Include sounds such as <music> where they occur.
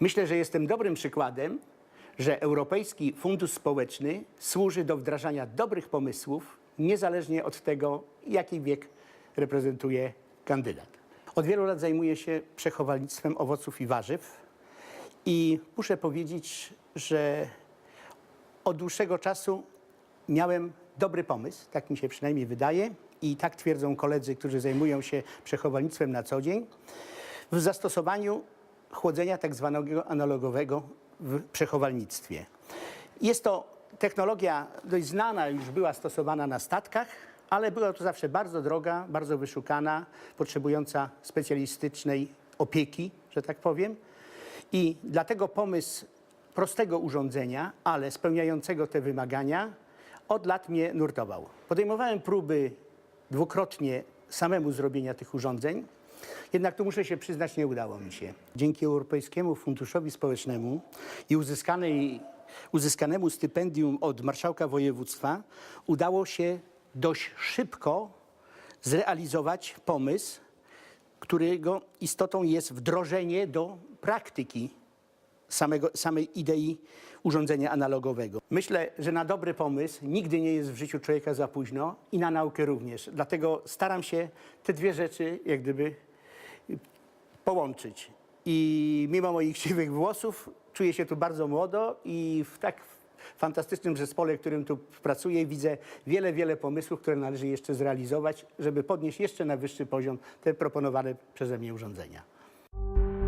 Myślę, że jestem dobrym przykładem, że Europejski Fundusz Społeczny służy do wdrażania dobrych pomysłów, niezależnie od tego, jaki wiek reprezentuje kandydat. Od wielu lat zajmuję się przechowalnictwem owoców i warzyw i muszę powiedzieć, że od dłuższego czasu miałem dobry pomysł, tak mi się przynajmniej wydaje, i tak twierdzą koledzy, którzy zajmują się przechowalnictwem na co dzień, w zastosowaniu chłodzenia tak zwanego analogowego w przechowalnictwie. Jest to technologia dość znana, już była stosowana na statkach, ale była to zawsze bardzo droga, bardzo wyszukana, potrzebująca specjalistycznej opieki, że tak powiem. I dlatego pomysł prostego urządzenia, ale spełniającego te wymagania, od lat mnie nurtował. Podejmowałem próby dwukrotnie samemu zrobienia tych urządzeń, jednak tu muszę się przyznać, nie udało mi się. Dzięki Europejskiemu Funduszowi Społecznemu i uzyskanej, uzyskanemu stypendium od marszałka województwa udało się dość szybko zrealizować pomysł, którego istotą jest wdrożenie do praktyki samego, samej idei urządzenia analogowego. Myślę, że na dobry pomysł nigdy nie jest w życiu człowieka za późno i na naukę również. Dlatego staram się te dwie rzeczy jak gdyby połączyć. I mimo moich <laughs> siwych włosów czuję się tu bardzo młodo i w tak fantastycznym zespole, w którym tu pracuję, widzę wiele, wiele pomysłów, które należy jeszcze zrealizować, żeby podnieść jeszcze na wyższy poziom te proponowane przeze mnie urządzenia.